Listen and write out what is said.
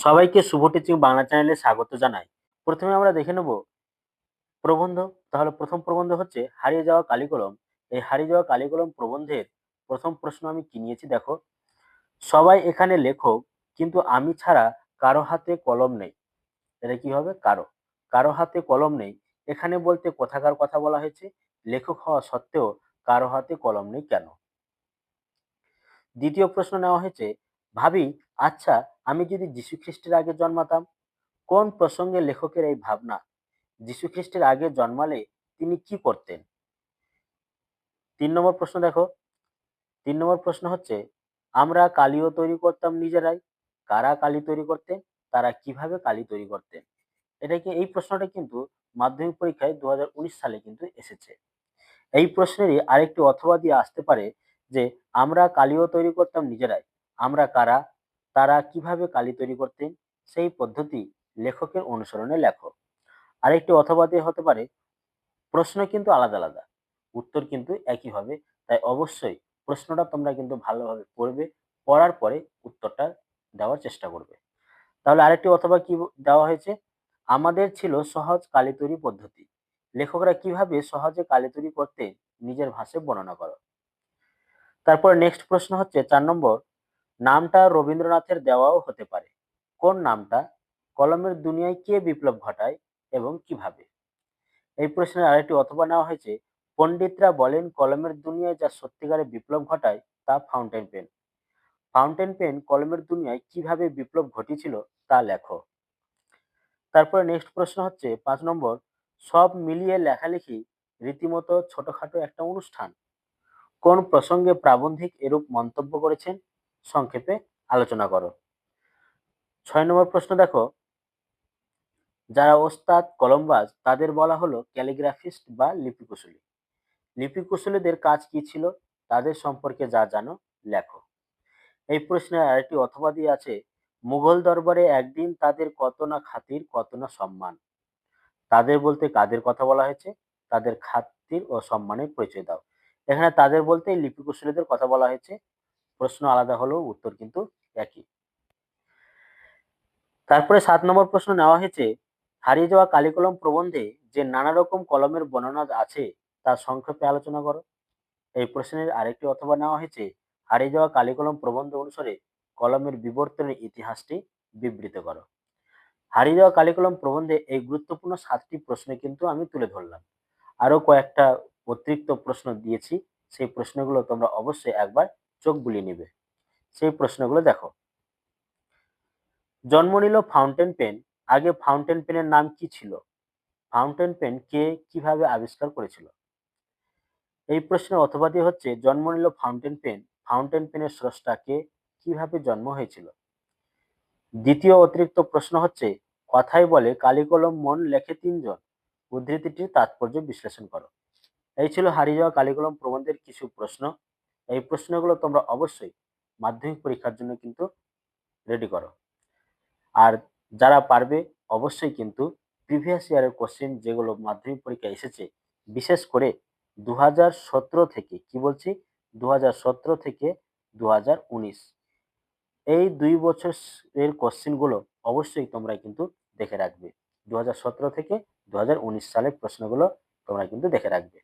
সবাইকে শুভ টিচিং বাংলা চ্যানেলে স্বাগত জানাই। প্রথমে আমরা দেখে নেব প্রবন্ধ। তাহলে প্রথম প্রবন্ধ হচ্ছে, হারিয়ে যাওয়া কালিকলম। এই হারিয়ে যাওয়া কালিকলম প্রবন্ধের প্রথম প্রশ্ন আমি কি নিয়েছি দেখো। সবাই এখানে লেখক কিন্তু আমি ছাড়া কারও হাতে কলম নেই। এটা কি হবে? কারও। কারও হাতে কলম নেই। এখানে বলতে কোথাকার কথা বলা হয়েছে? লেখক হওয়া সত্ত্বেও কারও হাতে কলম নেই কেন? দ্বিতীয় প্রশ্ন নেওয়া হয়েছে, ভাবি আচ্ছা আমি যদি যীশু খ্রিস্টের আগে জন্মাতাম, কোন প্রসঙ্গে লেখকের এই ভাবনা? যীশু খ্রিস্টের আগে জন্মালে তিনি কি করতেন? তিন নম্বর প্রশ্ন দেখো। তিন নম্বর প্রশ্ন হচ্ছে, আমরা কালিও তৈরি করতাম নিজেরাই। কারা কালি তৈরি করতেন? তারা কীভাবে কালি তৈরি করতেন? এটাকে এই প্রশ্নটা কিন্তু মাধ্যমিক পরীক্ষায় দু হাজার উনিশ সালে কিন্তু এসেছে। এই প্রশ্নেরই আরেকটি অথবা দিয়ে আসতে পারে যে, আমরা কালিও তৈরি করতাম নিজেরাই। আমরা কারা? তারা কীভাবে কালি তৈরি করতেন? সেই পদ্ধতি লেখকের অনুসরণে লেখো। আরেকটি অথবা দিয়ে হতে পারে, প্রশ্ন কিন্তু আলাদা আলাদা, উত্তর কিন্তু একই হবে, তাই অবশ্যই প্রশ্নটা তোমরা কিন্তু ভালোভাবে পড়বে, পড়ার পরে উত্তরটা দেওয়ার চেষ্টা করবে। তাহলে আরেকটি অথবা কি দেওয়া হয়েছে? আমাদের ছিল সহজ কালি তৈরি পদ্ধতি। লেখকরা কীভাবে সহজে কালি তৈরি করতে নিজের ভাষায় বর্ণনা করো? তারপর নেক্সট প্রশ্ন হচ্ছে, চার নম্বর নামটা রবীন্দ্রনাথের দেওয়াও হতে পারে। কোন নামটা? কলমের দুনিয়ায় কে বিপ্লব ঘটায় এবং কীভাবে? এই প্রশ্নের আরেকটি অথবা নেওয়া হয়েছে, পণ্ডিতরা বলেন কলমের দুনিয়ায় যা সত্যিকারে বিপ্লব ঘটায় তা ফাউন্টেন পেন। ফাউন্টেন পেন কলমের দুনিয়ায় কীভাবে বিপ্লব ঘটিয়েছিল তা লেখো। তারপরে নেক্সট প্রশ্ন হচ্ছে, পাঁচ নম্বর, সব মিলিয়ে লেখালেখি রীতিমতো ছোটখাটো একটা অনুষ্ঠান। কোন প্রসঙ্গে প্রাবন্ধিক এরূপ মন্তব্য করেছেন? সংক্ষেপে আলোচনা করো। ছয় নম্বর প্রশ্ন দেখো। যারা ওস্তাদ কলমবাজ তাদের বলা হলো ক্যালিগ্রাফিস্ট বা লিপিকুশলী। লিপিকুশলীদের কাজ কি ছিল? তাদের সম্পর্কে যা জানো, লেখো। এই প্রশ্নের আরেকটি অথবা দিয়ে আছে, মুঘল দরবারে একদিন তাদের কত না খাতির, কত না সম্মান। তাদের বলতে কাদের কথা বলা হয়েছে? তাদের খাতির ও সম্মানের পরিচয় দাও। এখানে তাদের বলতে লিপিকুশলীদের কথা বলা হয়েছে প্রশ্ন আলাদা হলেও উত্তর কিন্তু একই। তারপরে সাত নম্বর প্রশ্ন নেওয়া হয়েছে, হারিয়ে যাওয়া কালিকলম প্রবন্ধে যে নানা রকম কলমের বর্ণনা আছে তা সংক্ষেপে আলোচনা করো। এই প্রশ্নের আরেকটি অথবা নেওয়া হয়েছে, হারিয়ে যাওয়া কালিকলম প্রবন্ধ অনুসারে কলমের বিবর্তনের ইতিহাসটি বিবৃত করো। হারিয়ে যাওয়া কালিকলম প্রবন্ধে এই গুরুত্বপূর্ণ সাতটি প্রশ্ন কিন্তু আমি তুলে ধরলাম। আরও কয়েকটা অতিরিক্ত প্রশ্ন দিয়েছি, সেই প্রশ্নগুলো তোমরা অবশ্যই একবার চোখ বুলিয়ে নিবে। সেই প্রশ্নগুলো দেখো। জন্ম নিল ফাউন্টেন পেন আগে ফাউন্টেন পেনের নাম কি ছিল? ফাউন্টেন পেন কে কীভাবে আবিষ্কার করেছিল? এই প্রশ্নের অথবাদি হচ্ছে, জন্ম নিল ফাউন্টেন পেন ফাউন্টেন পেনের স্রষ্টা কে কীভাবে জন্ম হয়েছিল? দ্বিতীয় অতিরিক্ত প্রশ্ন হচ্ছে কথাই বলে কালিকলম মন লেখে তিনজন। উদ্ধৃতিটির তাৎপর্য বিশ্লেষণ করো। এই ছিল হারিয়ে যাওয়া কালিকলম প্রবন্ধের কিছু প্রশ্ন। এই প্রশ্নগুলো তোমরা অবশ্যই মাধ্যমিক পরীক্ষার জন্য কিন্তু রেডি করো। আর যারা পারবে, অবশ্যই কিন্তু প্রিভিয়াস ইয়ারের কোশ্চেন যেগুলো মাধ্যমিক পরীক্ষায় এসেছে, বিশেষ করে দু হাজার সতেরো থেকে, কি বলছি? দু হাজার সতেরো থেকে দু হাজার উনিশ। এই দুই বছরের কোশ্চেনগুলো অবশ্যই তোমরা কিন্তু দেখে রাখবে। দু হাজার সতেরো থেকে দু হাজার উনিশ সালের প্রশ্নগুলো তোমরা কিন্তু দেখে রাখবে।